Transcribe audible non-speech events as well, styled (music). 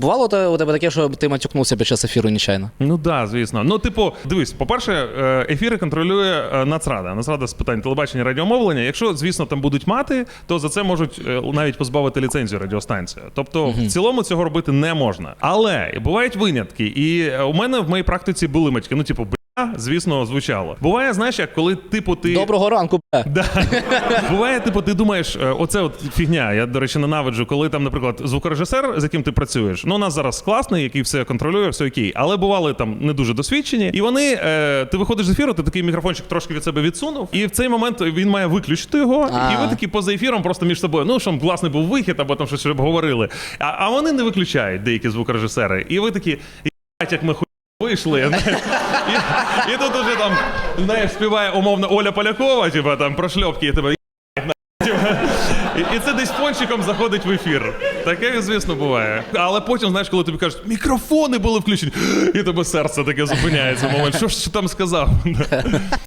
Бувало у те- у тебе таке, що ти матюкнувся під час ефіру нечайно? Ну да, звісно. Ну, типу, дивись, по-перше, е, ефіри контролює е, Нацрада. Нацрада з питань телебачення радіомовлення. Якщо, звісно, там будуть мати, то за це можуть е, навіть позбавити ліцензію радіостанцію. Тобто, в цілому цього робити не можна. Але бувають винятки. І у мене в моїй практиці були матьки. Ну, типу, звісно, звучало. Буває, знаєш, як коли, типу, ти. Доброго ранку. (laughs) Да. Буває, типу, ти думаєш, е, оце от фігня. Я, до речі, ненавиджу, коли там, наприклад, звукорежисер, з яким ти працюєш, ну у нас зараз класний, який все контролює, все окей. Але бували там не дуже досвідчені. І вони, е, ти виходиш з ефіру, ти такий мікрофончик трошки від себе відсунув, і в цей момент він має виключити його. А. І ви такі поза ефіром просто між собою. Ну, щоб класний був вихід, або там щось щоб говорили. А, а вони не виключають деякі звукорежисери. І ви такі, «Єбать, як ми ху... Вийшли. (laughs) І, і тут уже там, знаєш, співає умовно Оля Полякова, типа там про шльопки, і тебе (laughs) і, і це десь пончиком заходить в ефір. Таке, звісно, буває. Але потім, знаєш, коли тобі кажуть, мікрофони були включені, (gasps) і тебе серце таке зупиняється. в що ж там сказав? (laughs)